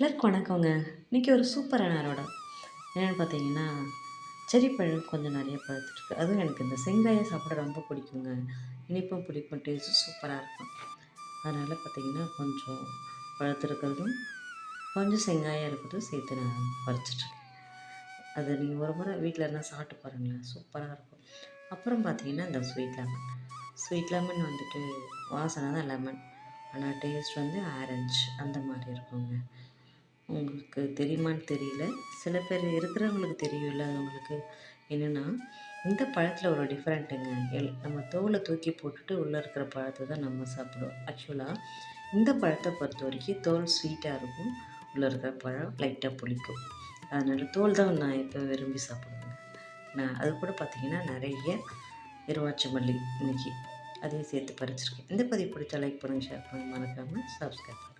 எல்லாருக்கும் வணக்கங்க. இன்றைக்கி ஒரு சூப்பரான அரோடம் என்னென்னு பார்த்தீங்கன்னா செரி பழம் கொஞ்சம் நிறைய பழுத்துருக்கு அதுவும் எனக்கு இந்த செங்காயை சாப்பிட ரொம்ப பிடிக்குங்க. இனிப்பும் பிடிக்கும் டேஸ்ட்டும் சூப்பராக இருக்கும். அதனால் பார்த்தீங்கன்னா கொஞ்சம் பழுத்துருக்கிறதும் கொஞ்சம் செங்காயாக இருக்கிறதும் சேர்த்து நான் பறிச்சிட்ருக்கேன் அது நீங்கள் ஒரு முறை வீட்டில் இருந்தால் சாப்பிட்டு பாருங்களேன் சூப்பராக இருக்கும். அப்புறம் பார்த்தீங்கன்னா இந்த ஸ்வீட் லெமன் ஸ்வீட் லெமன் வந்துட்டு வாசனை தான் லெமன் ஆனால் டேஸ்ட் வந்து ஆரஞ்சு அந்த மாதிரி இருக்குங்க. உங்களுக்கு தெரியுமான்னு தெரியல. சில பேர் இருக்கிறவங்களுக்கு தெரியும் இல்லாதவங்களுக்கு. என்னென்னா இந்த பழத்தில் ஒரு டிஃப்ரெண்ட்டுங்க எல் நம்ம தோலை தூக்கி போட்டுட்டு உள்ளே இருக்கிற பழத்தை தான் நம்ம சாப்பிடுவோம் ஆக்சுவலாக இந்த பழத்தை பொறுத்த வரைக்கும் தோல் ஸ்வீட்டாக இருக்கும். உள்ளே இருக்கிற பழம் லைட்டாக புளிக்கும். அதனால் தோல் தான் நான் இப்போ விரும்பி சாப்பிடுவேங்க. நான் அது கூட பார்த்திங்கன்னா நிறைய இருவாச்சமல்லி இன்றைக்கி அதையும் சேர்த்து பறிச்சிருக்கேன். இந்த பதிவு பிடிச்சா லைக் பண்ணுங்கள் ஷேர் பண்ணுங்கள் மறக்காமல் சப்ஸ்கிரைப் பண்ணுங்கள்